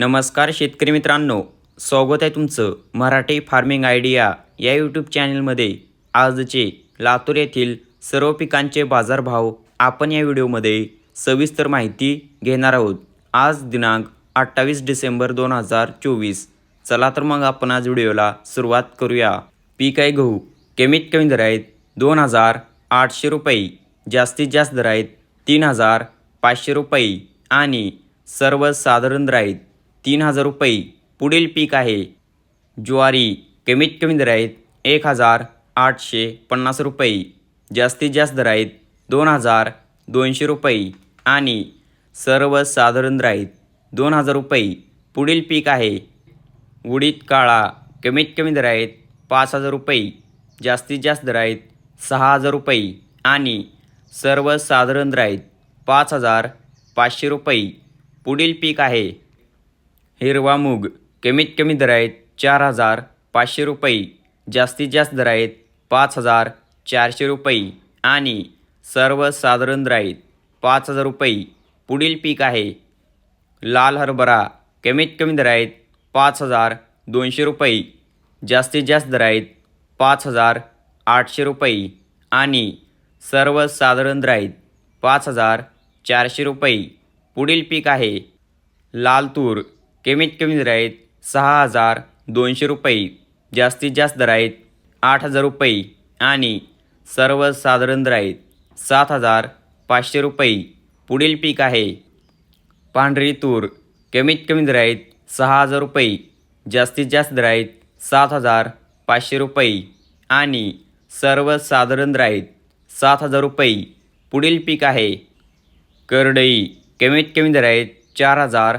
नमस्कार शेतकरी मित्रांनो स्वागत आहे तुमचं मराठी फार्मिंग आयडिया या यूट्यूब चॅनलमध्ये. आजचे लातूर येथील सर्व पिकांचे बाजारभाव आपण या व्हिडिओमध्ये सविस्तर माहिती घेणार आहोत. आज दिनांक अठ्ठावीस डिसेंबर दोन हजार चोवीस. चला तर मग आपण आज व्हिडिओला सुरुवात करूया. पीक आहे गहू. कमीत कमी दर आहेत दोन हजार आठशे रुपये. जास्तीत जास्त दर आहेत तीन हजार पाचशे रुपये. आणि सर्वसाधारण दर आहेत तीन हजार रुपये. पुढील पीक आहे. ज्वारी कमीत कमी दर आहेत एक हजार आठशे पन्नास रुपये. जास्तीत जास्त दर आहेत दोन हजार दोनशे रुपये. आणि सर्वसाधारण दर आहेत दोन हजार रुपये. पुढील पीक आहे. उडीद काळा कमीत कमी दर आहेत पाच हजार रुपये. जास्तीत जास्त दर आहेत सहा हजार रुपये. आणि सर्वसाधारण दर आहेत पाच हजार पाचशे रुपये. पुढील पीक आहे. हिरवा मूग कमीत कमी दर आहेत चार हजार पाचशे रुपये जास्तीत जास्त दर आहेत पाच हजार चारशे रुपये आणि सर्वसाधारण दर आहेत पाच हजार रुपये. पुढील पीक आहे लाल हरभरा कमीत कमी दर आहेत पाच हजार दोनशे रुपये जास्तीत जास्त दर आहेत पाच हजार आठशे रुपये आणि सर्वसाधारण दर आहेत पाच हजार चारशे रुपये. पुढील पीक आहे लाल तूर कमीत कमी दर आहेत सहा हजार दोनशे रुपये जास्तीत जास्त दर आहेत आठ हजार रुपये आणि सर्वसाधारण दर आहेत सात हजार पाचशे रुपये. पुढील पीक आहे पांढरी तूर कमीत कमी दर आहेत सहा हजार रुपये जास्तीत जास्त दर आहेत सात हजार पाचशे रुपये आणि सर्वसाधारण दर आहेत सात हजार रुपये. पुढील पीक आहे करडई कमीत कमी दर आहेत चार हजार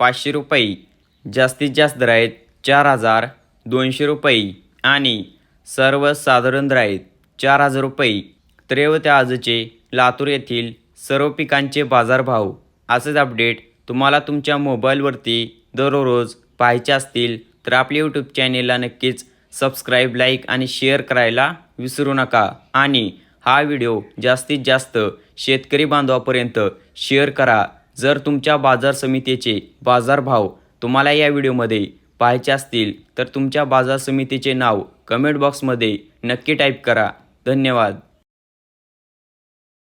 पाचशे रुपये जास्तीत जास्त दर आहेत चार हजार दोनशे रुपये आणि सर्वसाधारण दर आहेत चार हजार रुपये. तर त्या आजचे लातूर येथील सर्व पिकांचे बाजारभाव असेच अपडेट तुम्हाला तुमच्या मोबाईलवरती दररोज पाहायचे असतील तर आपल्या यूट्यूब चॅनेलला नक्कीच सबस्क्राईब लाईक आणि शेअर करायला विसरू नका. आणि हा व्हिडिओ जास्तीत जास्त शेतकरी बांधवापर्यंत शेअर करा. जर तुमच्या बाजार समितीचे बाजारभाव तुम्हाला या व्हिडिओमध्ये पाहायचे असतील तर तुमच्या बाजार समितीचे नाव कमेंट बॉक्समध्ये नक्की टाईप करा. धन्यवाद.